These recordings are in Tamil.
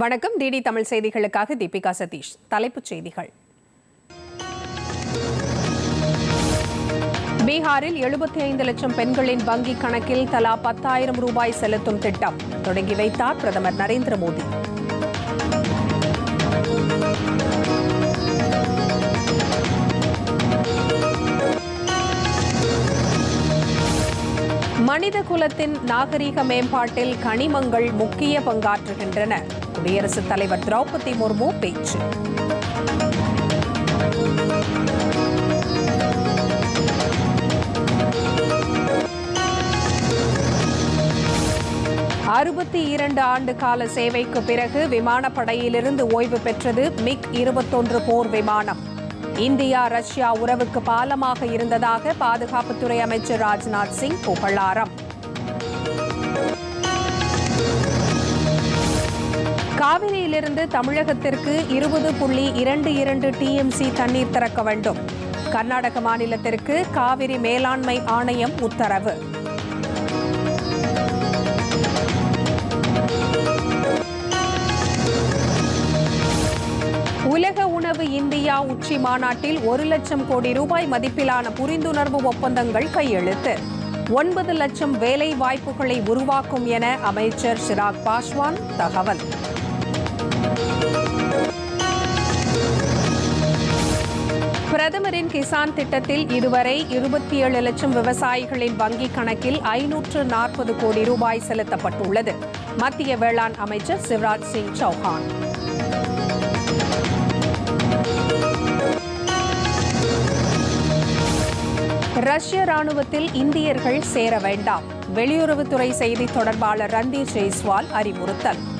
வணக்கம். டிடி தமிழ் செய்திகளுக்காக தீபிகா சதீஷ். தலைப்புச் செய்திகள். பீகாரில் எழுபத்தி ஐந்து லட்சம் பெண்களின் வங்கிக் கணக்கில் தலா பத்தாயிரம் ரூபாய் செலுத்தும் திட்டம் தொடங்கி வைத்தார் பிரதமர் நரேந்திர மோடி. மனித குலத்தின் நாகரீக மேம்பாட்டில் கனிமங்கள் முக்கிய பங்காற்றுகின்றன. குடியரசுத் தலைவர் திரௌபதி முர்மு பேச்சு. அறுபத்தி இரண்டு ஆண்டு கால சேவைக்கு பிறகு விமானப்படையிலிருந்து ஓய்வு பெற்றது மிக் இருபத்தொன்று போர் விமானம். இந்தியா ரஷ்யா உறவுக்கு பாலமாக இருந்ததாக பாதுகாப்புத்துறை அமைச்சர் ராஜ்நாத் சிங் புகழாரம். காவிரியிலிருந்து தமிழகத்திற்கு இருபது புள்ளி இரண்டு இரண்டு டிஎம்சி தண்ணீர் திறக்க வேண்டும். கர்நாடக மாநிலத்திற்கு காவிரி மேலாண்மை ஆணையம் உத்தரவு. உலக உணவு இந்தியா உச்சி மாநாட்டில் ஒரு லட்சம் கோடி ரூபாய் மதிப்பிலான புரிந்துணர்வு ஒப்பந்தங்கள் கையெழுத்து. ஒன்பது லட்சம் வேலை வாய்ப்புகளை உருவாக்கும் என அமைச்சர் சிராக் பாஸ்வான் தகவல். பிரதமரின் கிசான் திட்டத்தில் இதுவரை இருபத்தி ஏழு லட்சம் விவசாயிகளின் வங்கிக் கணக்கில் ஐநூற்று நாற்பது கோடி ரூபாய் செலுத்தப்பட்டுள்ளது. மத்திய வேளாண் அமைச்சர் சிவராஜ் சிங் சௌஹான். ரஷ்ய ராணுவத்தில் இந்தியர்கள் சேர வேண்டாம். வெளியுறவுத்துறை செய்தி தொடர்பாளர் ரந்தீர் ஜெய்ஸ்வால் அறிவுறுத்தல்.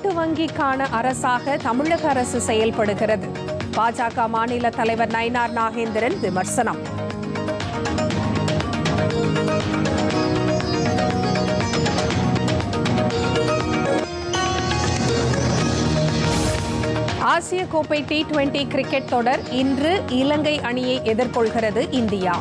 ஓட்டு வங்கிக்கான அரசாக தமிழக அரசு செயல்படுகிறது. பாஜக மாநில தலைவர் நயினார் நாகேந்திரன் விமர்சனம். ஆசிய கோப்பை டி டுவெண்டி கிரிக்கெட் தொடர் இன்று இலங்கை அணியை எதிர்கொள்கிறது இந்தியா.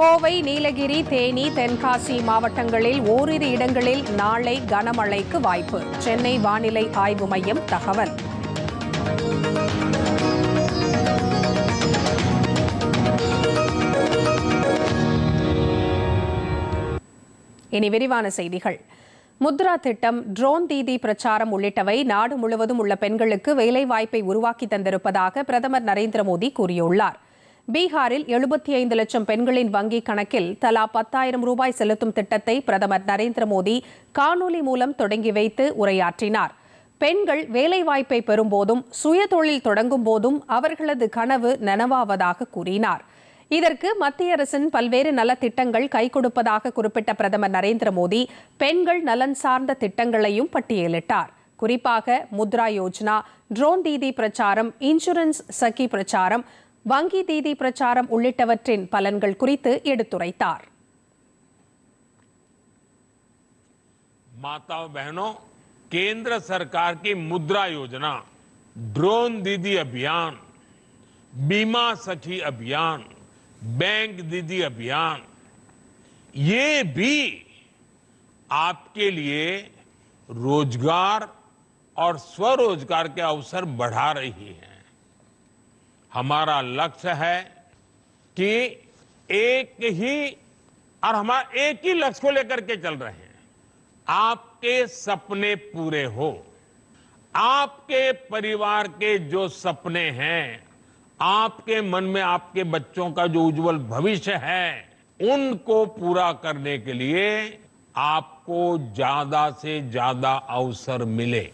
கோவை நீலகிரி தேனி தென்காசி மாவட்டங்களில் ஓரிரு இடங்களில் நாளை கனமழைக்கு வாய்ப்பு. சென்னை வானிலை ஆய்வு மையம் தகவல். இனி விரிவான செய்திகள். முத்ரா திட்டம் ட்ரோன் தீதி பிரச்சாரம் உள்ளிட்டவை நாடு முழுவதும் உள்ள பெண்களுக்கு வேலைவாய்ப்பை உருவாக்கி தந்திருப்பதாக பிரதமர் நரேந்திர மோடி கூறியுள்ளார். பீகாரில் எழுபத்தி ஐந்து லட்சம் பெண்களின் வங்கிக் கணக்கில் தலா பத்தாயிரம் ரூபாய் செலுத்தும் திட்டத்தை பிரதமர் நரேந்திர மோடி காணொலி மூலம் தொடங்கி வைத்து உரையாற்றினார். பெண்கள் வேலைவாய்ப்பை பெறும்போதும் சுயதொழில் தொடங்கும் போதும் அவர்களது கனவு நனவாவதாக கூறினார். இதற்கு மத்திய அரசின் பல்வேறு நலத்திட்டங்கள் கை கொடுப்பதாக குறிப்பிட்ட பிரதமர் நரேந்திர மோடி பெண்கள் நலன் சார்ந்த திட்டங்களையும் பட்டியலிட்டார். குறிப்பாக முத்ரா யோஜனா ட்ரோன் தீதி பிரச்சாரம் இன்சூரன்ஸ் சக்கி பிரச்சாரம் வங்கி தீதி பிரச்சாரம் உள்ளிட்டவற்றின் பலன்கள் குறித்து எடுத்துரைத்தார் माताओं बहनों केंद्र सरकार की मुद्रा योजना ड्रोन दीदी अभियान बीमा सखी अभियान बैंक दीदी अभियान ये भी आपके लिए रोजगार और स्वरोजगार के अवसर बढ़ा रही है हमारा लक्ष्य है कि एक ही और हमारा एक ही लक्ष्य को लेकर के चल रहे हैं। आपके सपने पूरे हो। आपके परिवार के जो सपने हैं, आपके मन में आपके बच्चों का जो उज्जवल भविष्य है, उनको पूरा करने के लिए आपको ज़्यादा से ज़्यादा अवसर मिले।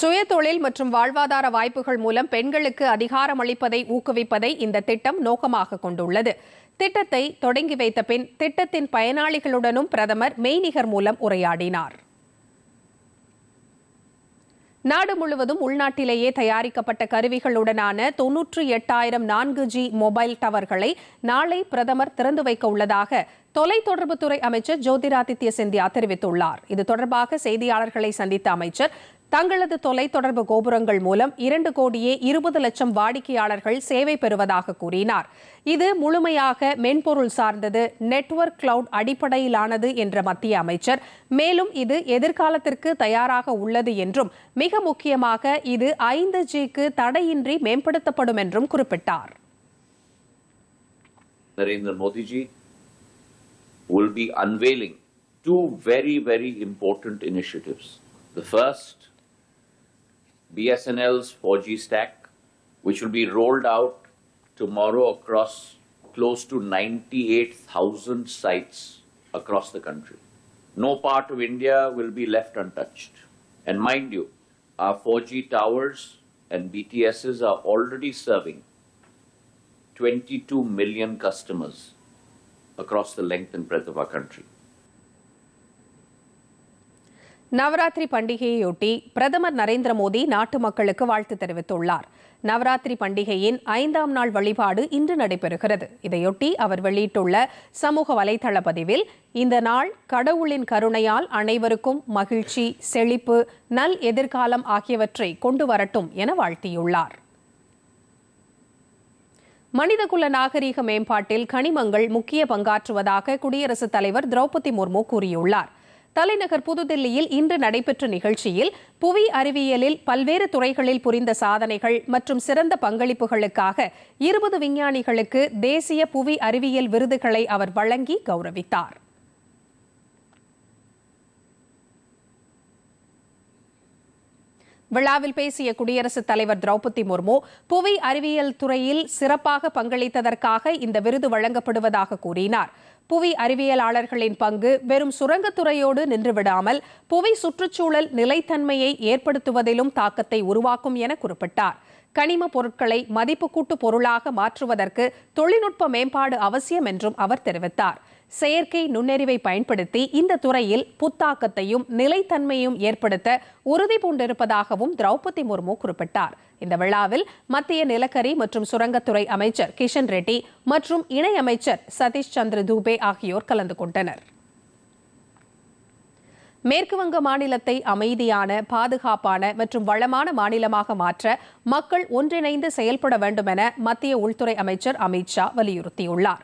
சுயதொழில் மற்றும் வாழ்வாதார வாய்ப்புகள் மூலம் பெண்களுக்கு அதிகாரம் அளிப்பதை ஊக்குவிப்பதை இந்த திட்டம் நோக்கமாக கொண்டுள்ளது. திட்டத்தை தொடங்கி வைத்த பின் திட்டத்தின் பயனாளிகளுடனும் பிரதமர் மெய்நிகர் மூலம் உரையாடினார். நாடு முழுவதும் உள்நாட்டிலேயே தயாரிக்கப்பட்ட கருவிகளுடனான தொன்னூற்றி எட்டாயிரம் நான்கு ஜி மொபைல் டவர்களை நாளை பிரதமர் திறந்து வைக்க உள்ளதாக தொலைத்தொடர்புத்துறை அமைச்சர் ஜோதிராதித்ய சிந்தியா தெரிவித்துள்ளார். இது தொடர்பாக செய்தியாளர்களை சந்தித்த அமைச்சர் தங்களது தொலைத்தொடர்பு கோபுரங்கள் மூலம் இரண்டு கோடியே இருபது லட்சம் வாடிக்கையாளர்கள் சேவை பெறுவதாக கூறினார். இது முழுமையாக மென்பொருள் சார்ந்தது நெட்வொர்க் கிளவுட் அடிப்படையிலானது என்ற மத்திய அமைச்சர். மேலும் இது எதிர்காலத்திற்கு தயாராக உள்ளது என்றும் மிக முக்கியமாக இது ஐந்து ஜிக்கு தடையின்றி மேம்படுத்தப்படும் என்றும் குறிப்பிட்டார். Narendra Modi ji will be unveiling two very, very important initiatives. The first, BSNL's 4G stack, which will be rolled out tomorrow across close to 98,000 sites across the country. No part of India will be left untouched. And mind you, our 4G towers and BTSs are already serving 22 million customers across the length and breadth of our country. Navaratri பண்டிகையையொட்டி பிரதமர் நரேந்திர மோடி நாட்டு மக்களுக்கு வாழ்த்து தெரிவித்துள்ளார். நவராத்திரி பண்டிகையின் ஐந்தாம் நாள் வழிபாடு இன்று நடைபெறுகிறது. இதையொட்டி அவர் வெளியிட்டுள்ள சமூக வலைதள பதிவில் இந்த நாள் கடவுளின் கருணையால் அனைவருக்கும் மகிழ்ச்சி செழிப்பு நல் எதிர்காலம் ஆகியவற்றை கொண்டு வரட்டும் என வாழ்த்தியுள்ளார். மனிதகுல நாகரீக மேம்பாட்டில் கனிமங்கள் முக்கிய பங்காற்றுவதாக குடியரசுத் தலைவர் திரௌபதி முர்மு கூறியுள்ளார். தலைநகர் புதுதில்லியில் இன்று நடைபெற்ற நிகழ்ச்சியில் புவி அறிவியலில் பல்வேறு துறைகளில் புரிந்த சாதனைகள் மற்றும் சிறந்த பங்களிப்புகளுக்காக இருபது விஞ்ஞானிகளுக்கு தேசிய புவி அறிவியல் விருதுகளை அவர் வழங்கி கௌரவித்தார். விழாவில் பேசிய குடியரசுத் தலைவர் திரௌபதி முர்மு புவி அறிவியல் துறையில் சிறப்பாக பங்களித்ததற்காக இந்த விருது வழங்கப்படுவதாக கூறினார். புவி அறிவியலாளர்களின் பங்கு வெறும் சுரங்கத்துறையோடு நின்றுவிடாமல் புவி சுற்றுச்சூழல் நிலைத்தன்மையை ஏற்படுத்துவதிலும் தாக்கத்தை உருவாக்கும் என குறிப்பிட்டார். கனிம பொருட்களை மதிப்பு கூட்டு பொருளாக மாற்றுவதற்கு தொழில்நுட்ப மேம்பாடு அவசியம் என்றும் அவர் தெரிவித்தார். செயற்கை நுண்ணறிவை பயன்படுத்தி இந்த துறையில் புத்தாக்கத்தையும் நிலைத்தன்மையும் ஏற்படுத்த உறுதி பூண்டிருப்பதாகவும் திரௌபதி முர்மு குறிப்பிட்டார். இந்த விழாவில் மத்திய நிலக்கரி மற்றும் சுரங்கத்துறை அமைச்சர் கிஷன் ரெட்டி மற்றும் இணையமைச்சர் சதீஷ் சந்திர தூபே ஆகியோர் கலந்து கொண்டனர். மேற்குவங்க மாநிலத்தை அமைதியான பாதுகாப்பான மற்றும் வளமான மாநிலமாக மாற்ற மக்கள் ஒன்றிணைந்து செயல்பட வேண்டும் என மத்திய உள்துறை அமைச்சர் அமித் ஷா வலியுறுத்தியுள்ளார்.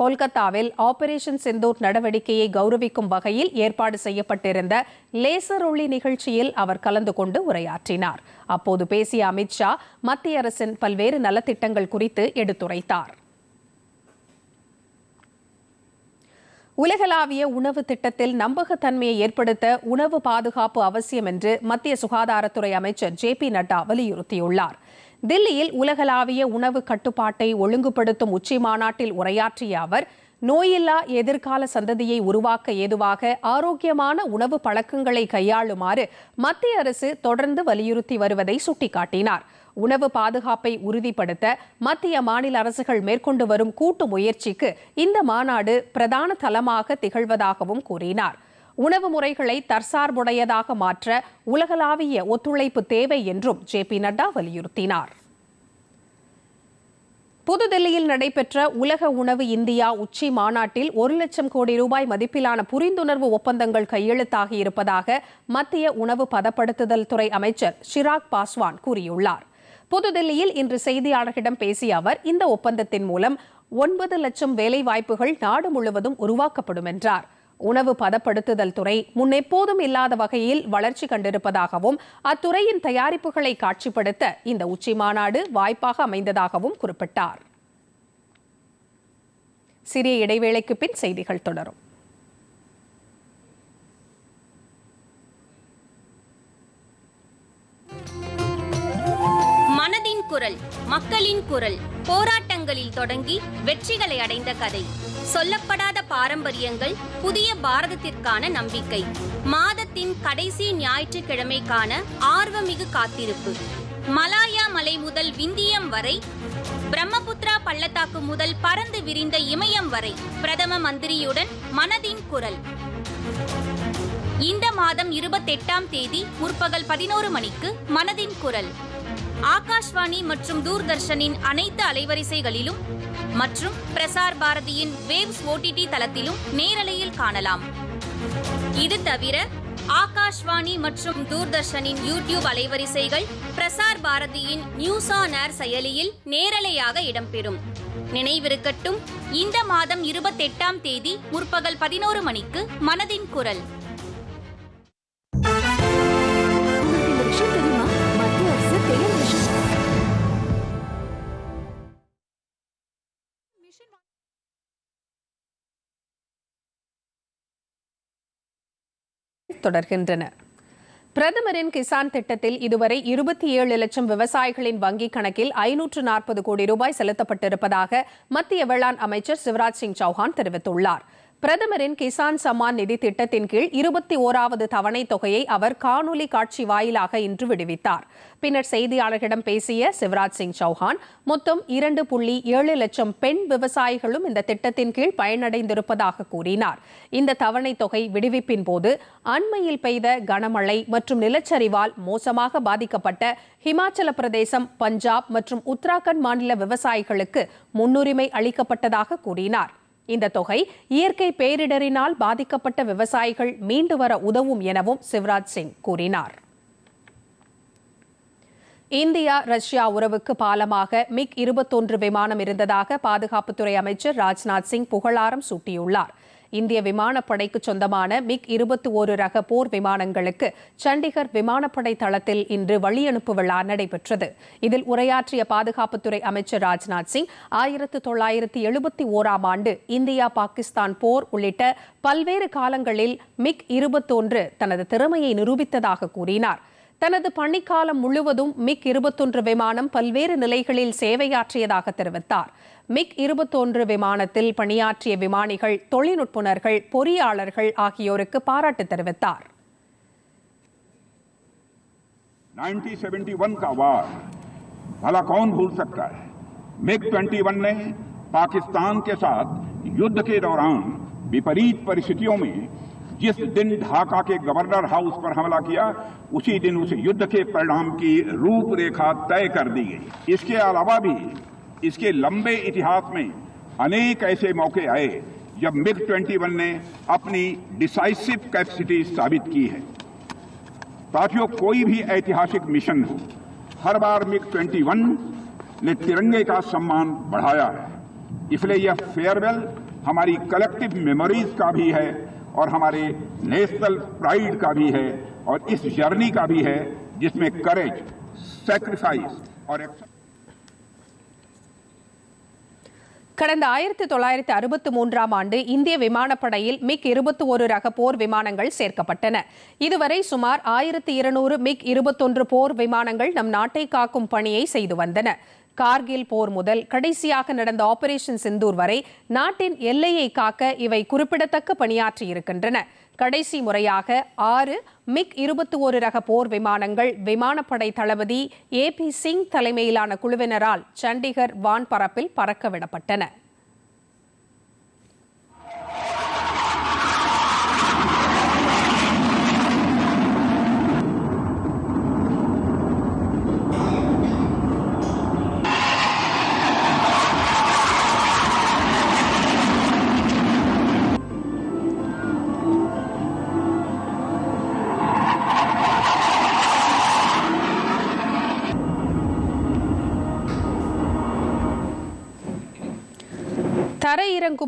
கொல்கத்தாவில் ஆபரேஷன் சிந்தூர் நடவடிக்கையை கௌரவிக்கும் வகையில் ஏற்பாடு செய்யப்பட்டிருந்த லேசர் ஒளி நிகழ்ச்சியில் அவர் கலந்து கொண்டு உரையாற்றினார். அப்போது பேசிய அமித் ஷா மத்திய அரசின் பல்வேறு நலத்திட்டங்கள் குறித்து எடுத்துரைத்தார். உலகளாவிய உணவு திட்டத்தில் நம்பகத்தன்மையை ஏற்படுத்த உணவு பாதுகாப்பு அவசியம் என்று மத்திய சுகாதாரத்துறை அமைச்சர் ஜே பி நட்டா வலியுறுத்தியுள்ளார். தில்லியில் உலகளாவிய உணவு கட்டுப்பாட்டை ஒழுங்குபடுத்தும் உச்சி மாநாட்டில் உரையாற்றிய அவர் நோயில்லா எதிர்கால சந்ததியை உருவாக்க ஏதுவாக ஆரோக்கியமான உணவு பழக்கங்களை கையாளுமாறு மத்திய அரசு தொடர்ந்து வலியுறுத்தி வருவதை சுட்டிக்காட்டினார். உணவு பாதுகாப்பை உறுதிப்படுத்த மத்திய மாநில அரசுகள் மேற்கொண்டு வரும் கூட்டு முயற்சிக்கு இந்த மாநாடு பிரதான தளமாக திகழ்வதாகவும் கூறினார். உணவு முறைகளை தற்சார்புடையதாக மாற்ற உலகளாவிய ஒத்துழைப்பு தேவை என்றும் ஜே பி நட்டா வலியுறுத்தினார். புதுதில்லியில் நடைபெற்ற உலக உணவு இந்தியா உச்சி மாநாட்டில் ஒரு லட்சம் கோடி ரூபாய் மதிப்பிலான புரிந்துணர்வு ஒப்பந்தங்கள் கையெழுத்தாகி இருப்பதாக மத்திய உணவு பதப்படுத்துதல் துறை அமைச்சர் ஷிராக் பாஸ்வான் கூறியுள்ளார். புதுதில்லியில் இன்று செய்தியாளர்களிடம் பேசிய அவர் இந்த ஒப்பந்தத்தின் மூலம் ஒன்பது லட்சம் வேலைவாய்ப்புகள் நாடு முழுவதும் உருவாக்கப்படும் என்றார். உணவு பதப்படுத்துதல் துறை முன்னெப்போதும் இல்லாத வகையில் வளர்ச்சி கண்டிருப்பதாகவும் அத்துறையின் தயாரிப்புகளை காட்சிப்படுத்த இந்த உச்சி மாநாடு வாய்ப்பாக அமைந்ததாகவும் குறிப்பிட்டார். சிறிய இடைவேளைக்கு பின் செய்திகள் தொடரும். மனதின் குரல் மக்களின் குரல் போராட்டங்களில் தொடங்கி வெற்றிகளை அடைந்த கதை. சொல்லப்படாத பாரம்பரியங்கள் புதிய பாரதத்திற்கான நம்பிக்கை. மாதத்தின் கடைசி ஞாயிற்றுக்கிழமைக்கான ஆர்வமிகு காத்திருப்பு. மலாயா மலை முதல் விந்தியம் வரை பிரம்மபுத்திரா பள்ளத்தாக்கு முதல் பறந்து விரிந்த இமயம் வரை பிரதம மந்திரியுடன் மனதின் குரல். இந்த மாதம் இருபத்தெட்டாம் தேதி முற்பகல் பதினோரு மணிக்கு மனதின் குரல். ஆகாஷ்வாணி மற்றும் தூர்தர்ஷனின் அனைத்து அலைவரிசைகளிலும் மற்றும் பிரசார் பாரதியின் வேவ்ஸ் ஓடிடி தளத்திலும் நேரலையில் காணலாம். இது தவிர ஆகாஷ்வாணி மற்றும் தூர்தர்ஷனின் யூடியூப் அலைவரிசைகள் பிரசார் பாரதியின் நியூஸ் ஆன் ஏர் செயலியில் நேரலையாக இடம்பெறும். நினைவிருக்கட்டும் இந்த மாதம் இருபத்தெட்டாம் தேதி முற்பகல் பதினோரு மணிக்கு மனதின் குரல். தொடர்கின்றன. பிரதமரின் கிசான் திட்டத்தில் இதுவரை இருபத்தி ஏழு லட்சம் விவசாயிகளின் வங்கிக் கணக்கில் ஐநூற்று நாற்பது கோடி ரூபாய் செலுத்தப்பட்டிருப்பதாக மத்திய வேளாண் அமைச்சர் சிவராஜ் சிங் சௌஹான் தெரிவித்துள்ளார். பிரதமரின் கிசான் சம்மான் நிதி திட்டத்தின் கீழ் இருபத்தி ஓராவது தவணை தொகையை அவர் காணொலி காட்சி வாயிலாக இன்று விடுவித்தார். பின்னர் செய்தியாளர்களிடம் பேசிய சிவராஜ் சிங் சௌஹான் மொத்தம் இரண்டு புள்ளி ஏழு லட்சம் பெண் விவசாயிகளும் இந்த திட்டத்தின் கீழ் பயனடைந்திருப்பதாக கூறினார். இந்த தவணை தொகை விடுவிப்பின் போது அண்மையில் பெய்த கனமழை மற்றும் நிலச்சரிவால் மோசமாக பாதிக்கப்பட்ட ஹிமாச்சல பிரதேசம் பஞ்சாப் மற்றும் உத்தராகண்ட் மாநில விவசாயிகளுக்கு முன்னுரிமை அளிக்கப்பட்டதாக கூறினார். இந்த தொகை இயற்கை பேரிடரினால் பாதிக்கப்பட்ட விவசாயிகள் மீண்டு வர உதவும் எனவும் சிவராஜ் சிங் கூறினார். இந்தியா ரஷ்யா உறவுக்கு பாலமாக மிக் இருபத்தொன்று விமானம் இருந்ததாக பாதுகாப்புத்துறை அமைச்சர் ராஜ்நாத் சிங் புகழாரம் சூட்டியுள்ளார். இந்திய விமானப்படைக்கு சொந்தமான மிக் இருபத்தி ஒரு ரக போர் விமானங்களுக்கு சண்டிகர் விமானப்படை தளத்தில் இன்று வழியனுப்பு விழா நடைபெற்றது. இதில் உரையாற்றிய பாதுகாப்புத்துறை அமைச்சர் ராஜ்நாத் சிங் ஆயிரத்து தொள்ளாயிரத்து எழுபத்தி ஓராம் ஆண்டு இந்தியா பாகிஸ்தான் போர் உள்ளிட்ட பல்வேறு காலங்களில் மிக் இருபத்தொன்று தனது திறமையை நிரூபித்ததாக கூறினார். தனது பணிக்காலம் முழுவதும் மிக் இருபத்தொன்று விமானம் பல்வேறு நிலைகளில் சேவையாற்றியதாக தெரிவித்தார். மிக் இருபத்தொன்று விமானத்தில் பணியாற்றிய விமானிகள் தொழில்நுட்புணர்கள் பொறியாளர்கள் ஆகியோருக்கு பாராட்டு தெரிவித்தார் 1971 का वार भला कौन भूल सकता है मिग 21 ने पाकिस्तान के साथ युद्ध के दौरान विपरीत परिस्थितियों में जिस दिन ढाका के गवर्नर हाउस पर हमला किया उसी दिन उस युद्ध के परिणाम की रूपरेखा तय कर दी गई इसके अलावा भी इसके लंबे इतिहास में अनेक ऐसे मौके आए, जब मिग 21 ने अपनी डिसाइसिव कैपेसिटी साबित की है। साथियों, कोई भी ऐतिहासिक मिशन हो, हर बार मिग 21 ने तिरंगे का सम्मान बढ़ाया है। इसलिए यह फेयरवेल हमारी कलेक्टिव मेमोरीज का भी है और हमारे नेशनल प्राइड का भी है और इस जर्नी का भी है, जिसमें करेज सेक्रीफाइस और एक्शन கடந்த ஆயிரத்தி தொள்ளாயிரத்தி அறுபத்தி மூன்றாம் ஆண்டு இந்திய விமானப்படையில் மிக் இருபத்தி ஒரு ரக போர் விமானங்கள் சேர்க்கப்பட்டன. இதுவரை சுமார் ஆயிரத்தி இருநூறு மிக் இருபத்தொன்று போர் விமானங்கள் நம் நாட்டை காக்கும் பணியை செய்து வந்தன. கார்கில் போர் முதல் கடைசியாக நடந்த ஆபரேஷன் சிந்தூர் வரை நாட்டின் எல்லையை காக்க இவை குறிப்பிடத்தக்க பணியாற்றியிருக்கின்றன. கடைசி முறையாக ஆறு மிக் இருபத்தி ஒரு ரக போர் விமானங்கள் விமானப்படை தளபதி ஏ பி சிங் தலைமையிலான குழுவினரால் சண்டிகர் வான்பரப்பில் பறக்கவிடப்பட்டன.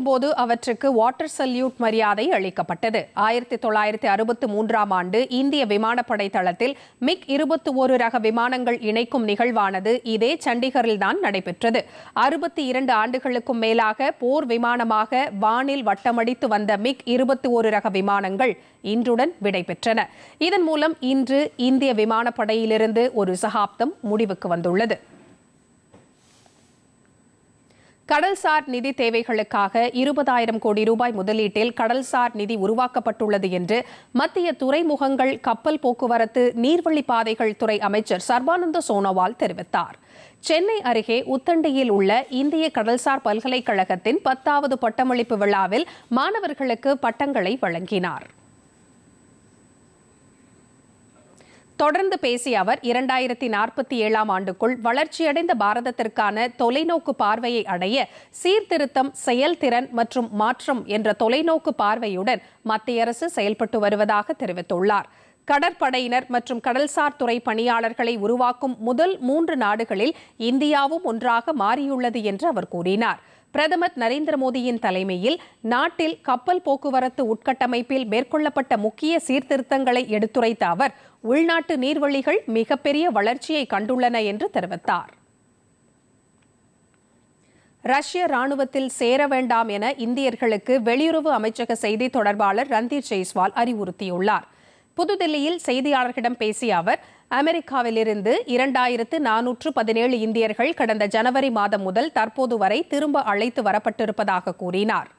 போது அவற்றுக்கு வாட்டர் சல்யூட் மரியாதை அளிக்கப்பட்டது. ஆயிரத்தி தொள்ளாயிரத்தி அறுபத்தி மூன்றாம் ஆண்டு இந்திய விமானப்படை தளத்தில் மிக் இருபத்தி ஒரு ரக விமானங்கள் இணைக்கும் நிகழ்வானது இதே சண்டிகரில் தான் நடைபெற்றது. அறுபத்தி இரண்டு ஆண்டுகளுக்கும் மேலாக போர் விமானமாக வானில் வட்டமடித்து வந்த மிக் இருபத்தி ஒரு ரக விமானங்கள் இன்றுடன் விடைபெற்றன. இதன் மூலம் இன்று இந்திய விமானப்படையிலிருந்து ஒரு சகாப்தம் முடிவுக்கு வந்துள்ளது. கடல்சார் நிதி தேவைகளுக்காக இருபதாயிரம் கோடி ரூபாய் முதலீட்டில் கடல்சார் நிதி உருவாக்கப்பட்டுள்ளது என்று மத்திய துறைமுகங்கள் கப்பல் போக்குவரத்து நீர்வழிப் பாதைகள் துறை அமைச்சர் சர்பானந்த சோனோவால் தெரிவித்தார். சென்னை அருகே உத்தண்டியில் உள்ள இந்திய கடல்சார் பல்கலைக்கழகத்தின் பத்தாவது பட்டமளிப்பு விழாவில் மாணவர்களுக்கு பட்டங்களை வழங்கினார். தொடர்ந்து பேசிய அவர் இரண்டாயிரத்தி நாற்பத்தி ஏழாம் ஆண்டுக்குள் வளர்ச்சியடைந்த பாரதத்திற்கான தொலைநோக்கு பார்வையை அடைய சீர்திருத்தம் செயல்திறன் மற்றும் மாற்றம் என்ற தொலைநோக்கு பார்வையுடன் மத்திய அரசு செயல்பட்டு வருவதாக தெரிவித்துள்ளார். கடற்படையினர் மற்றும் கடல்சார் துறை பணியாளர்களை உருவாக்கும் முதல் மூன்று நாடுகளில் இந்தியாவும் ஒன்றாக மாறியுள்ளது என்று அவர் கூறினார். பிரதமர் நரேந்திர மோடியின் தலைமையில் நாட்டில் கப்பல் போக்குவரத்து உட்கட்டமைப்பில் மேற்கொள்ளப்பட்ட முக்கிய சீர்திருத்தங்களை எடுத்துரைத்த அவர் உள்நாட்டு நீர்வழிகள் மிகப்பெரிய வளர்ச்சியை கண்டுள்ளன என்று தெரிவித்தார். ரஷ்ய ராணுவத்தில் சேர வேண்டாம் என இந்தியர்களுக்கு வெளியுறவு அமைச்சக செய்தி தொடர்பாளர் ரந்தீர் ஜெய்ஸ்வால் அறிவுறுத்தியுள்ளார். புதுதில்லியில் செய்தியாளர்களிடம் பேசிய அவர் அமெரிக்காவிலிருந்து இரண்டாயிரத்து நானூற்று பதினேழு இந்தியர்கள் கடந்த ஜனவரி மாதம் முதல் தற்போது வரை திரும்ப அழைத்து வரப்பட்டிருப்பதாக கூறினார்.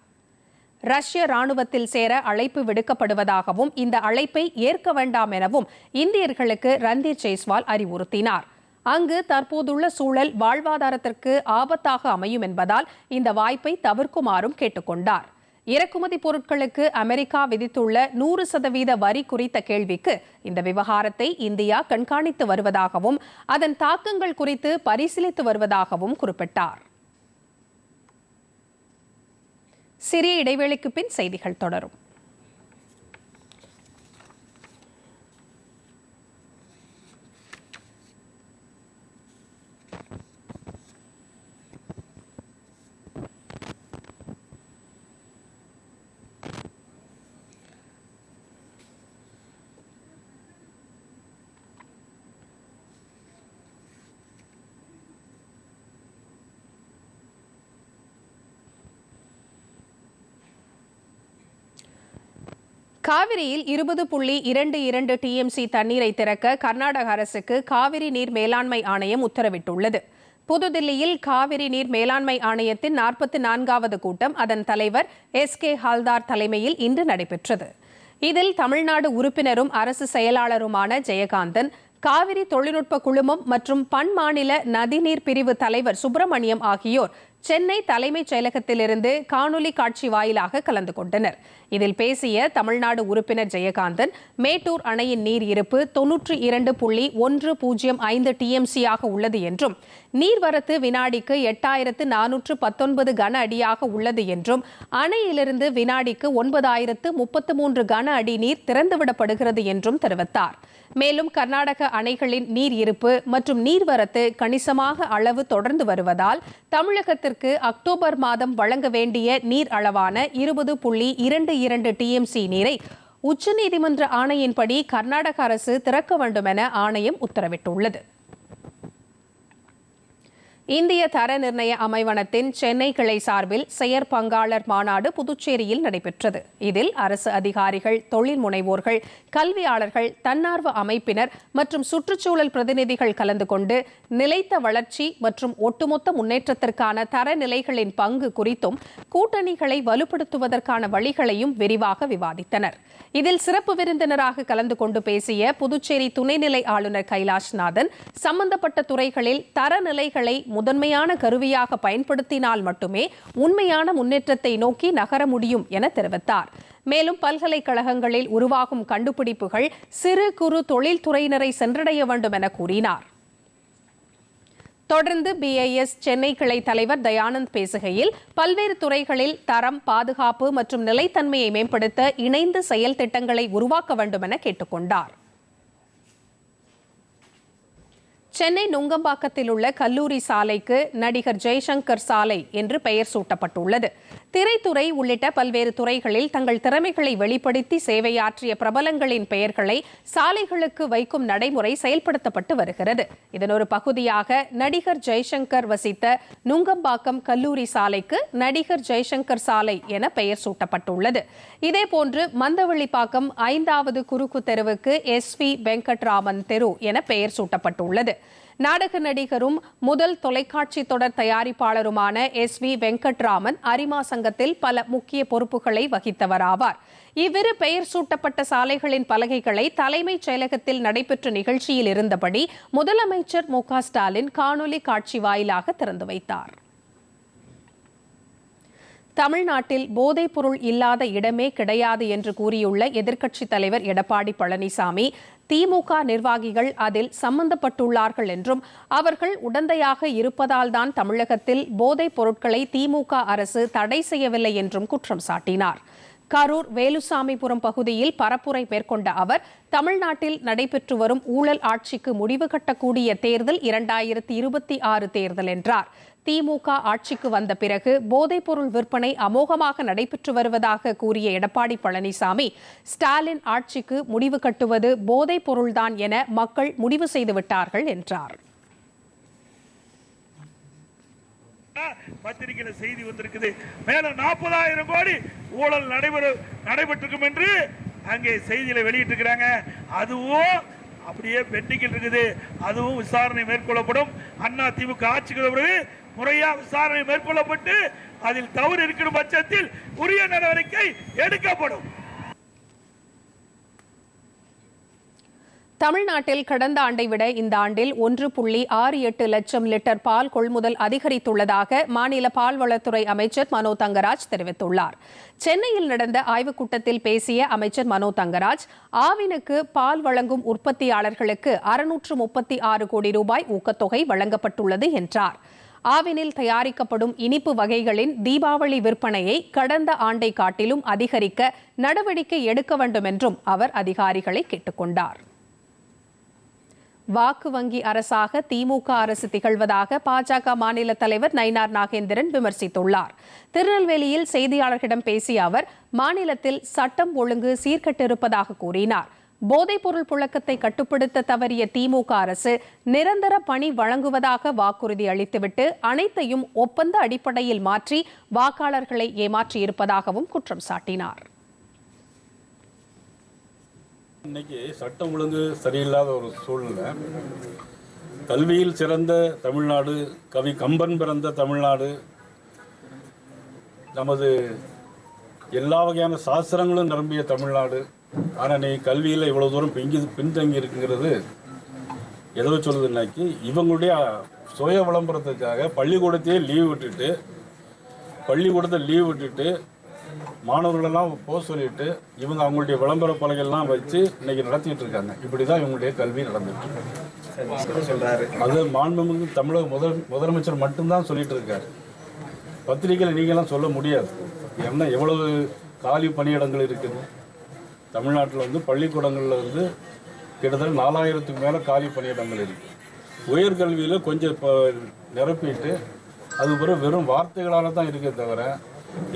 ரஷ்ய ராணுவத்தில் சேர அழைப்பு விடுக்கப்படுவதாகவும் இந்த அழைப்பை ஏற்க வேண்டாம் எனவும் இந்தியர்களுக்கு ரந்தீர் ஜெய்ஸ்வால் அறிவுறுத்தினார். அங்கு தற்போதுள்ள சூழல் வாழ்வாதாரத்திற்கு ஆபத்தாக அமையும் என்பதால் இந்த வாய்ப்பை தவிர்க்குமாறும் கேட்டுக்கொண்டார். இறக்குமதி பொருட்களுக்கு அமெரிக்கா விதித்துள்ள நூறு சதவீத வரி குறித்த கேள்விக்கு இந்த விவகாரத்தை இந்தியா கண்காணித்து வருவதாகவும் அதன் தாக்கங்கள் குறித்து பரிசீலித்து வருவதாகவும் குறிப்பிட்டார். சிறிய இடைவேளைக்கு பின் செய்திகள் தொடரும். காவிரியில் இருபது புள்ளி இரண்டு இரண்டு டிஎம்சி தண்ணீரை திறக்க கர்நாடக அரசுக்கு காவிரி நீர் மேலாண்மை ஆணையம் உத்தரவிட்டுள்ளது. புதுதில்லியில் காவிரி நீர் மேலாண்மை ஆணையத்தின் நாற்பத்தி நான்காவது கூட்டம் அதன் தலைவர் எஸ் கே ஹால்தார் தலைமையில் இன்று நடைபெற்றது. இதில் தமிழ்நாடு உறுப்பினரும் அரசு செயலாளருமான ஜெயகாந்தன் காவிரி தொழில்நுட்ப குழுமம் மற்றும் பன்மாநில நதிநீர் பிரிவு தலைவர் சுப்பிரமணியம் ஆகியோர் சென்னை தலைமைச் செயலகத்திலிருந்து காணொலி காட்சி வாயிலாக கலந்து கொண்டனர். இதில் பேசிய தமிழ்நாடு உறுப்பினர் ஜெயகாந்தன் மேட்டூர் அணையின் நீர் இருப்பு தொன்னூற்றி இரண்டு புள்ளி ஒன்று பூஜ்ஜியம் ஐந்து டிஎம்சியாக உள்ளது என்றும் நீர்வரத்து வினாடிக்கு எட்டாயிரத்து நானூற்று பத்தொன்பது கன அடியாக உள்ளது என்றும் அணையிலிருந்து வினாடிக்கு ஒன்பதாயிரத்து முப்பத்து மூன்று கன அடி நீர் திறந்துவிடப்படுகிறது என்றும் தெரிவித்தார். மேலும் கர்நாடக அணைகளின் நீர் இருப்பு மற்றும் நீர்வரத்து கணிசமாக அளவு தொடர்ந்து வருவதால் தமிழகத்திற்கு அக்டோபர் மாதம் வழங்க வேண்டிய நீர் அளவான இருபது புள்ளி இரண்டு இரண்டு டிஎம்சி நீரை உச்சநீதிமன்ற ஆணையின்படி கர்நாடக அரசு திறக்க வேண்டும் என ஆணையம் உத்தரவிட்டுள்ளது. இந்திய தர நிர்ணய அமைவனத்தின் சென்னை கிளை சார்பில் செயற் பங்காளர் மாநாடு புதுச்சேரியில் நடைபெற்றது. இதில் அரசு அதிகாரிகள் தொழில் முனைவோர்கள் கல்வியாளர்கள் தன்னார்வ அமைப்பினர் மற்றும் சுற்றுச்சூழல் பிரதிநிதிகள் கலந்து கொண்டு நிலைத்த வளர்ச்சி மற்றும் ஒட்டுமொத்த முன்னேற்றத்திற்கான தரநிலைகளின் பங்கு குறித்தும் கூட்டணிகளை வலுப்படுத்துவதற்கான வழிகளையும் விரிவாக விவாதித்தனர். இதில் சிறப்பு விருந்தினராக கலந்து கொண்டு பேசிய புதுச்சேரி துணைநிலை ஆளுநர் கைலாஷ்நாதன் சம்பந்தப்பட்ட துறைகளில் தரநிலைகளை முதன்மையான கருவியாக பயன்படுத்தினால் மட்டுமே உண்மையான முன்னேற்றத்தை நோக்கி நகர முடியும் என தெரிவித்தார். மேலும் பல்கலைக்கழகங்களில் உருவாகும் கண்டுபிடிப்புகள் சிறு குறு தொழில்துறையினரை சென்றடைய வேண்டும் என கூறினார். தொடர்ந்து பிஐஎஸ் சென்னை கிளை தலைவர் தயானந்த் பேசுகையில் பல்வேறு துறைகளில் தரம் பாதுகாப்பு மற்றும் நிலைத்தன்மையை மேம்படுத்த இணைந்து செயல் திட்டங்களை உருவாக்க வேண்டும் என கேட்டுக்கொண்டார். சென்னை நுங்கம்பாக்கத்தில் உள்ள கல்லூரி சாலைக்கு நடிகர் ஜெய்சங்கர் சாலை என்று பெயர் சூட்டப்பட்டுள்ளது. திரைத்துறை உள்ளிட்ட பல்வேறு துறைகளில் தங்கள் திறமைகளை வெளிப்படுத்தி சேவையாற்றிய பிரபலங்களின் பெயர்களை சாலைகளுக்கு வைக்கும் நடைமுறை செயல்படுத்தப்பட்டு வருகிறது. இதன் ஒரு பகுதியாக நடிகர் ஜெய்சங்கர் வசித்த நுங்கம்பாக்கம் கல்லூரி சாலைக்கு நடிகர் ஜெய்சங்கர் சாலை என பெயர் சூட்டப்பட்டுள்ளது. இதேபோன்று மந்தவெளிப்பாக்கம் ஐந்தாவது குறுக்கு தெருவுக்கு எஸ் வி வெங்கட்ராமன் தெரு என பெயர் சூட்டப்பட்டுள்ளது. நாடக நடிகரும் முதல் தொலைக்காட்சி தொடர் தயாரிப்பாளருமான எஸ் வி வெங்கட்ராமன் அரிமா சங்கத்தில் பல முக்கிய பொறுப்புகளை வகித்தவராவார். இவ்விரு பெயர் சூட்டப்பட்ட சாலைகளின் பலகைகளை தலைமைச் செயலகத்தில் நடைபெற்ற நிகழ்ச்சியில் இருந்தபடி முதலமைச்சர் மு க ஸ்டாலின் காணொலி காட்சி வாயிலாக திறந்து வைத்தார். தமிழ்நாட்டில் போதைப்பொருள் இல்லாத இடமே கிடையாது என்று கூறியுள்ள எதிர்க்கட்சித் தலைவர் எடப்பாடி பழனிசாமி திமுக நிர்வாகிகள் அதில் சம்பந்தப்பட்டுள்ளார்கள் என்றும் அவர்கள் உடந்தையாக இருப்பதால்தான் தமிழகத்தில் போதைப் பொருட்களை திமுக அரசு தடை செய்யவில்லை என்றும் குற்றம் சாட்டினார். கரூர் வேலுசாமிபுரம் பகுதியில் பரப்புரை மேற்கொண்ட அவர் தமிழ்நாட்டில் நடைபெற்று வரும் ஊழல் ஆட்சிக்கு முடிவு கட்டக்கூடிய தேர்தல் இரண்டாயிரத்தி இருபத்தி ஆறு தேர்தல் என்றார். திமுக ஆட்சிக்கு வந்த பிறகு போதைப்பொருள் விற்பனை அமோகமாக நடைபெற்று வருவதாக கூறிய எடப்பாடி பழனிசாமி ஸ்டாலின் ஆட்சிக்கு முடிவு கட்டுவது போதைப்பொருள்தான் என மக்கள் முடிவு செய்துவிட்டார்கள் என்றார். பத்திரிகையில செய்தி வந்திருக்குது. மேலும் நாற்பதாயிரம் கோடி ஊழல் நடைபெற நடைபெற்றிருக்கும் என்று அங்கே செய்தியில வெளியிட்டிருக்கிறாங்க. அதுவும் அப்படியே பெண்டிங்கில் இருக்குது. அதுவும் விசாரணை மேற்கொள்ளப்படும். அண்ணா திமுக ஆட்சிக்கு பிறகு முறையா விசாரணை மேற்கொள்ளப்பட்டு அதில் தவறு இருக்கிற பட்சத்தில் உரிய நடவடிக்கை எடுக்கப்படும். தமிழ்நாட்டில் கடந்த ஆண்டை விட இந்த ஆண்டில் ஒன்று புள்ளி ஆறு எட்டு லட்சம் லிட்டர் பால் கொள்முதல் அதிகரித்துள்ளதாக மாநில பால்வளத்துறை அமைச்சர் மனோ தங்கராஜ் தெரிவித்துள்ளார். சென்னையில் நடந்த ஆய்வுக் கூட்டத்தில் பேசிய அமைச்சர் மனோ தங்கராஜ் ஆவினுக்கு பால் வழங்கும் உற்பத்தியாளர்களுக்கு அறுநூற்று முப்பத்தி ஆறு கோடி ரூபாய் ஊக்கத்தொகை வழங்கப்பட்டுள்ளது என்றார். ஆவினில் தயாரிக்கப்படும் இனிப்பு வகைகளின் தீபாவளி விற்பனையை கடந்த ஆண்டை காட்டிலும் அதிகரிக்க நடவடிக்கை எடுக்க வேண்டும் என்றும் அவர் அதிகாரிகளை கேட்டுக்கொண்டார். வாக்கு வங்கி அரசாக திமுக அரசு திகழ்வதாக பாஜக மாநில தலைவர் நயினார் நாகேந்திரன் விமர்சித்துள்ளார். திருநெல்வேலியில் செய்தியாளர்களிடம் பேசிய அவர் மாநிலத்தில் சட்டம் ஒழுங்கு சீர்கெட்டிருப்பதாக கூறினார். போதைப்பொருள் புழக்கத்தை கட்டுப்படுத்த தவறிய திமுக அரசு நிரந்தர பணி வழங்குவதாக வாக்குறுதி அளித்துவிட்டு அனைத்தையும் ஒப்பந்த அடிப்படையில் மாற்றி வாக்காளர்களை ஏமாற்றியிருப்பதாகவும் குற்றம் சாட்டினார். இன்னைக்கு சட்டம் ஒழுங்கு சரியில்லாத ஒரு சூழ்நிலை. கல்வியில் சிறந்த தமிழ்நாடு கவி கம்பன் பிறந்த தமிழ்நாடு நமது எல்லா வகையான சாஸ்திரங்களும் நிரம்பிய தமிழ்நாடு. ஆனால் நீ கல்வியில் இவ்வளோ தூரம் பிங்கி பின்தங்கி இருக்குங்கிறது எதோ சொல்லுதுன்னாக்கி இவங்களுடைய சுய விளம்பரத்துக்காக பள்ளிக்கூடத்தையே லீவ் விட்டுட்டு பள்ளிக்கூடத்தை லீவ் விட்டுட்டு மாணவர்களெல்லாம் போக சொல்லிட்டு இவங்க அவங்களுடைய விளம்பர பலகையெல்லாம் வச்சு இன்னைக்கு நடத்திட்டு இருக்காங்க. இப்படி தான் இவங்களுடைய கல்வி நடந்துட்டு இருக்கு. அது மாண்புமிகு தமிழக முதல் முதலமைச்சர் மட்டும்தான் சொல்லிட்டு இருக்காரு. பத்திரிகையில் நீங்களாம் சொல்ல முடியாது. ஏன்னா எவ்வளவு காலி பணியிடங்கள் இருக்குது? தமிழ்நாட்டில் வந்து பள்ளிக்கூடங்களில் வந்து கிட்டத்தட்ட நாலாயிரத்துக்கு மேலே காலி பணியிடங்கள் இருக்குது உயர்கல்வியில் கொஞ்சம் இப்போ நிரப்பிட்டு அது பிறகு வெறும் வார்த்தைகளால் தான் இருக்கே தவிர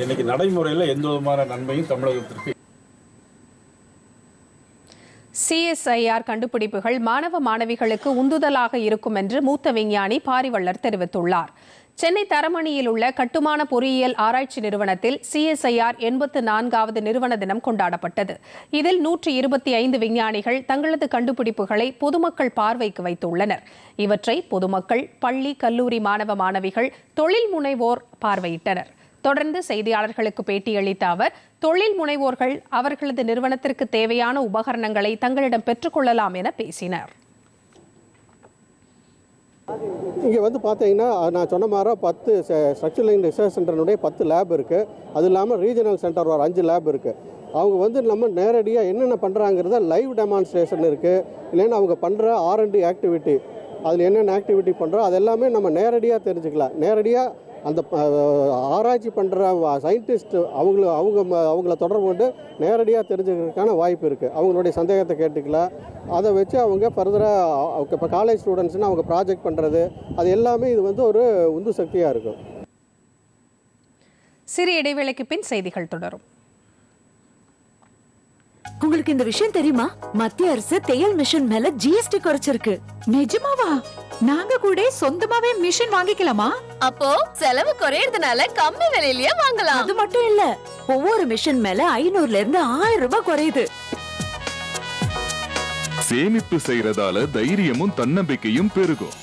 இன்னைக்கு நடைமுறையில் எந்த விதமான நன்மையும் தமிழகத்திற்கு சிஎஸ்ஐஆர் கண்டுபிடிப்புகள் மாணவ மாணவிகளுக்கு உந்துதலாக இருக்கும் என்று மூத்த விஞ்ஞானி பாரிவள்ளர் தெரிவித்துள்ளார். சென்னை தரமணியில் உள்ள கட்டுமான பொறியியல் ஆராய்ச்சி நிறுவனத்தில் சிஎஸ்ஐஆர் எண்பத்து நான்காவது நிறுவன தினம் கொண்டாடப்பட்டது. இதில் நூற்றி இருபத்தி ஐந்து விஞ்ஞானிகள் தங்களது கண்டுபிடிப்புகளை பொதுமக்கள் பார்வைக்கு வைத்துள்ளனர். இவற்றை பொதுமக்கள் பள்ளி கல்லூரி மாணவ மாணவிகள் தொழில் முனைவோர் பார்வையிட்டனர். தொடர்ந்து செய்தியாளர்களுக்கு பேட்டியளித்த அவர் தொழில் முனைவோர்கள் அவர்களது நிறுவனத்திற்கு தேவையான உபகரணங்களை தங்களிடம் பெற்றுக்கொள்ளலாம் என பேசினர். இங்கே வந்து பார்த்தீங்கன்னா நான் சொன்ன மாதிரி பத்து ஸ்ட்ரக்சரல் ரிசர்ச் சென்டர்னுடைய பத்து லேப் இருக்குது அது இல்லாமல் ரீஜனல் சென்டர் ஒரு அஞ்சு லேப் இருக்குது அவங்க வந்து நம்ம நேரடியாக என்னென்ன பண்ணுறாங்கிறத லைவ் டெமான்ஸ்ட்ரேஷன் இருக்குது இல்லைன்னா அவங்க பண்ணுற ஆர்என்டி ஆக்டிவிட்டி அதில் என்னென்ன ஆக்டிவிட்டி பண்ணுறோம் அது எல்லாமே நம்ம நேரடியாக தெரிஞ்சுக்கலாம். நேரடியாக அந்த ஆராய்ச்சி பண்ணுற சயின்டிஸ்ட் அவங்கள அவங்க அவங்கள தொடர்பு கொண்டு நேரடியாக தெரிஞ்சுக்கிறதுக்கான வாய்ப்பு இருக்குது அவங்களுடைய சந்தேகத்தை கேட்டுக்கலாம் அதை வச்சு அவங்க ஃபர்தராக இப்போ காலேஜ் ஸ்டூடெண்ட்ஸ்னால் அவங்க ப்ராஜெக்ட் பண்ணுறது அது எல்லாமே இது வந்து ஒரு உந்து சக்தியாக இருக்கும். சிறிய இடைவேளைக்கு பின் செய்திகள் தொடரும். உங்களுக்கு இந்த விஷயம் தெரியுமா? மத்திய அரசு தையல் மிஷின் மேல ஜிஎஸ்டி குறைச்சிருக்கு. நிஜமாவா? நாங்க கூட சொந்தமாவே மிஷின் வாங்கிக்கலாமா? அப்போ செலவு குறையறதுனால கம்மி விலையிலயே வாங்கலாம். அது மட்டும் இல்ல ஒவ்வொரு மிஷின் மேல ஐநூறுல இருந்து ஆயிரம் ரூபாய் குறையுது. சேமிப்பு செய்யறதால தைரியமும் தன்னம்பிக்கையும் பெருகும்.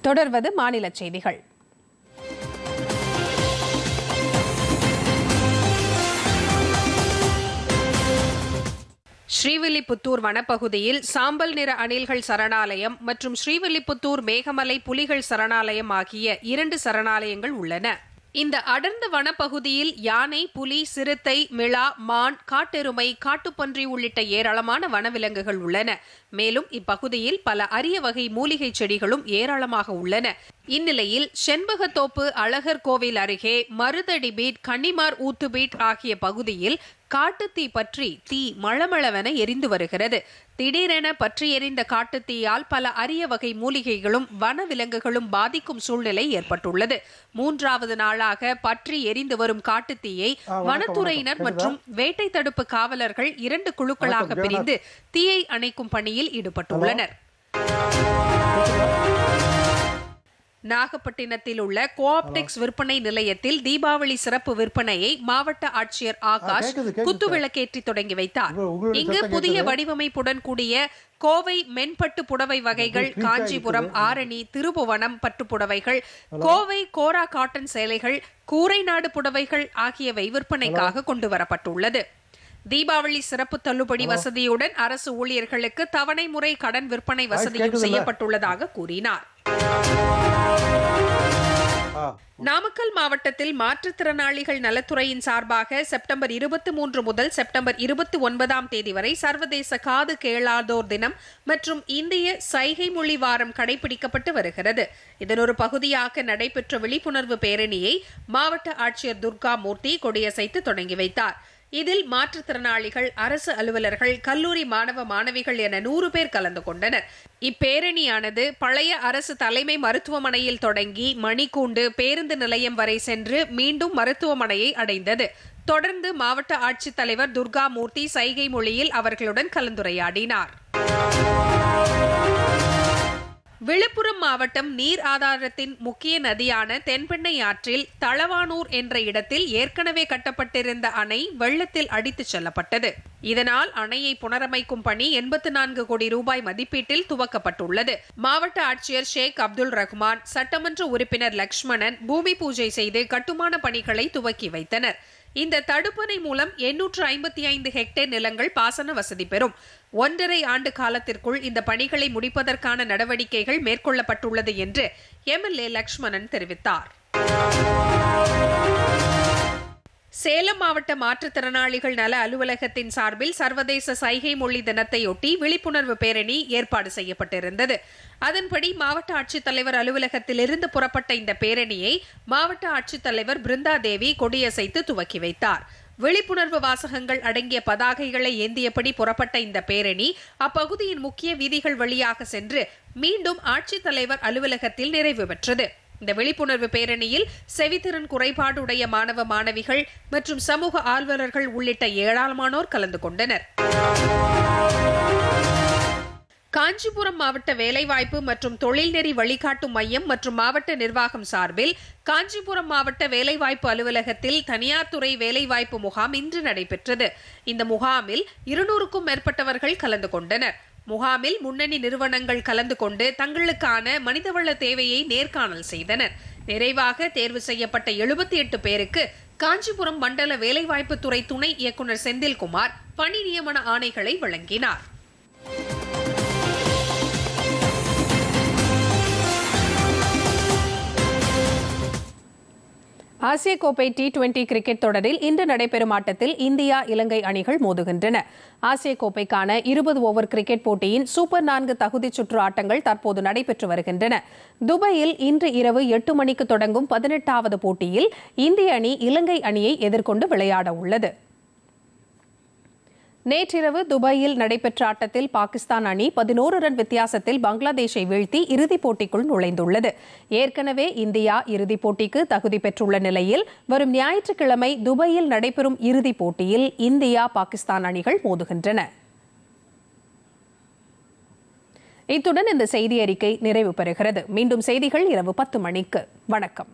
தொடர்வது மாநில செய்திகள். ஸ்ரீவில்லிபுத்தூர் வனப்பகுதியில் சாம்பல் நிற அணில்கள் சரணாலயம் மற்றும் ஸ்ரீவில்லிபுத்தூர் மேகமலை புலிகள் சரணாலயம் ஆகிய இரண்டு சரணாலயங்கள் உள்ளன. இந்த அடர்ந்த வனப்பகுதியில் யானை புலி சிறுத்தை மிளா மான் காட்டெருமை காட்டுப்பன்றி உள்ளிட்ட ஏராளமான வனவிலங்குகள் உள்ளன. மேலும் இப்பகுதியில் பல அரிய வகை மூலிகை செடிகளும் ஏராளமாக உள்ளன. இந்நிலையில் செண்பகத்தோப்பு அழகர் கோவில் அருகே மருதடி பீட் கன்னிமார் ஊத்து பீட் ஆகிய பகுதியில் காட்டுத்தீ பற்றி தீ மளமளவென எரிந்து வருகிறது. திடீரென பற்றி எரிந்த காட்டுத்தீயால் பல அரிய வகை மூலிகைகளும் வனவிலங்குகளும் பாதிக்கும் சூழ்நிலை ஏற்பட்டுள்ளது. மூன்றாவது நாளாக பற்றி எரிந்து வரும் காட்டுத்தீயை வனத்துறையினர் மற்றும் வேட்டை தடுப்பு காவலர்கள் இரண்டு குழுக்களாக பிரிந்து தீயை அணைக்கும் பணியில் ஈடுபட்டுள்ளனர். நாகப்பட்டினத்தில் உள்ள கோஆப்டெக்ஸ் விற்பனை நிலையத்தில் தீபாவளி சிறப்பு விற்பனையை மாவட்ட ஆட்சியர் ஆகாஷ் குத்துவிளக்கேற்றி தொடங்கி வைத்தார். இங்கு புதிய வடிவமைப்புடன் கூடிய கோவை மென்பட்டு புடவை வகைகள் காஞ்சிபுரம் ஆரணி திருபுவனம் பட்டு புடவைகள் கோவை கோரா காட்டன் சேலைகள் கூரைநாடு புடவைகள் ஆகியவை விற்பனைக்காக கொண்டு வரப்பட்டுள்ளது தீபாவளி சிறப்பு தள்ளுபடி வசதியுடன் அரசு ஊழியர்களுக்கு தவணை முறை கடன் விற்பனை வசதியும் செய்யப்பட்டுள்ளதாக கூறினார். நாமக்கல் மாவட்டத்தில் மாற்றுத்திறனாளிகள் நலத்துறையின் சார்பாக செப்டம்பர் இருபத்தி மூன்று முதல் செப்டம்பர் இருபத்தி ஒன்பதாம் தேதி வரை சர்வதேச காது கேளாதோர் தினம் மற்றும் இந்திய சைகை மொழி வாரம் கடைபிடிக்கப்பட்டு வருகிறது. இதன் ஒரு பகுதியாக நடைபெற்ற விழிப்புணர்வு பேரணியை மாவட்ட ஆட்சியர் துர்கா மூர்த்தி கொடியசைத்து தொடங்கி வைத்தார். இதில் மாற்றுத்திறனாளிகள் அரசு அலுவலர்கள் கல்லூரி மாணவ மாணவிகள் என நூறு பேர் கலந்து கொண்டனர். இப்பேரணியானது பழைய அரசு தலைமை மருத்துவமனையில் தொடங்கி மணிக்கூண்டு பேருந்து நிலையம் வரை சென்று மீண்டும் மருத்துவமனையை அடைந்தது. தொடர்ந்து மாவட்ட ஆட்சித்தலைவர் துர்காமூர்த்தி சைகை மொழியில் அவர்களுடன் கலந்துரையாடினார். விழுப்புரம் மாவட்டம் நீர் ஆதாரத்தின் முக்கிய நதியான தென்பெண்ணை ஆற்றில் தளவானூர் என்ற இடத்தில் ஏற்கனவே கட்டப்பட்டிருந்த அணை வெள்ளத்தில் அடித்துச் செல்லப்பட்டது. இதனால் அணையை புனரமைக்கும் பணி எண்பத்து நான்கு கோடி ரூபாய் மதிப்பீட்டில் துவக்கப்பட்டுள்ளது. மாவட்ட ஆட்சியர் ஷேக் அப்துல் ரஹ்மான் சட்டமன்ற உறுப்பினர் லக்ஷ்மணன் பூமி பூஜை செய்து கட்டுமான பணிகளை துவக்கி வைத்தனர். இந்த தடுப்பணை மூலம் எண்ணூற்று ஐம்பத்தி ஐந்து ஹெக்டேர் நிலங்கள் பாசன வசதி பெறும். ஒன்றரை ஆண்டு காலத்திற்குள் இந்த பணிகளை முடிப்பதற்கான நடவடிக்கைகள் மேற்கொள்ளப்பட்டுள்ளது என்று எம்எல்ஏ லக்ஷ்மணன் தெரிவித்தார். சேலம் மாவட்ட மாற்றுத்திறனாளிகள் நல அலுவலகத்தின் சார்பில் சர்வதேச சைகை மொழி தினத்தையொட்டி விழிப்புணர்வு பேரணி ஏற்பாடு செய்யப்பட்டிருந்தது. அதன்படி மாவட்ட ஆட்சித்தலைவர் அலுவலகத்திலிருந்து புறப்பட்ட இந்த பேரணியை மாவட்ட ஆட்சித்தலைவர் பிருந்தா தேவி கொடியசைத்து துவக்கி வைத்தார். விழிப்புணர்வு வாசகங்கள் அடங்கிய பதாகைகளை ஏந்தியபடி புறப்பட்ட இந்த பேரணி அப்பகுதியின் முக்கிய வீதிகள் வழியாக சென்று மீண்டும் ஆட்சித்தலைவர் அலுவலகத்தில் நிறைவு பெற்றது. இந்த விழிப்புணர்வு பேரணியில் செவித்திறன் குறைபாடுடைய மாணவ மாணவிகள் மற்றும் சமூக ஆர்வலர்கள் உள்ளிட்ட ஏராளமானோர் கலந்து கொண்டனர். காஞ்சிபுரம் மாவட்ட வேலைவாய்ப்பு மற்றும் தொழில்நெறி வழிகாட்டும் மையம் மற்றும் மாவட்ட நிர்வாகம் சார்பில் காஞ்சிபுரம் மாவட்ட வேலைவாய்ப்பு அலுவலகத்தில் தனியார் துறை வேலைவாய்ப்பு முகாம் இன்று நடைபெற்றது. இந்த முகாமில் இருநூறுக்கும் மேற்பட்டவர்கள் கலந்து கொண்டனர். முகாமில் முன்னணி நிறுவனங்கள் கலந்து கொண்டு தங்களுக்கான மனிதவள தேவையை நேர்காணல் செய்தனர். நிறைவாக தேர்வு செய்யப்பட்ட எழுபத்தி எட்டு பேருக்கு காஞ்சிபுரம் மண்டல வேலைவாய்ப்புத்துறை துணை இயக்குநர் செந்தில்குமார் பணி நியமன ஆணைகளை வழங்கினார். ஆசிய கோப்பை டி டுவெண்டி கிரிக்கெட் தொடரில் இன்று நடைபெறும் ஆட்டத்தில் இந்தியா இலங்கை அணிகள் மோதுகின்றன. ஆசிய கோப்பைக்கான இருபது ஓவர் கிரிக்கெட் போட்டியின் சூப்பர் நான்கு தகுதிச் சுற்று ஆட்டங்கள் தற்போது நடைபெற்று வருகின்றன. துபாயில் இன்று இரவு எட்டு மணிக்கு தொடங்கும் பதினெட்டாவது போட்டியில் இந்திய அணி இலங்கை அணியை எதிர்கொண்டு விளையாட உள்ளது நேற்றிரவு துபாயில் நடைபெற்ற ஆட்டத்தில் பாகிஸ்தான் அணி பதினோரு ரன் வித்தியாசத்தில் பங்களாதேஷை வீழ்த்தி இறுதிப் போட்டிக்குள் நுழைந்துள்ளது. ஏற்கனவே இந்தியா இறுதிப் போட்டிக்கு தகுதி பெற்றுள்ள நிலையில் வரும் ஞாயிற்றுக்கிழமை துபாயில் நடைபெறும் இறுதிப் போட்டியில் இந்தியா பாகிஸ்தான் அணிகள் மோதுகின்றன. இத்துடன் இந்த செய்தி அறிக்கை நிறைவு பெறுகிறது. மீண்டும் செய்திகள் இரவு பத்து மணிக்கு. வணக்கம்.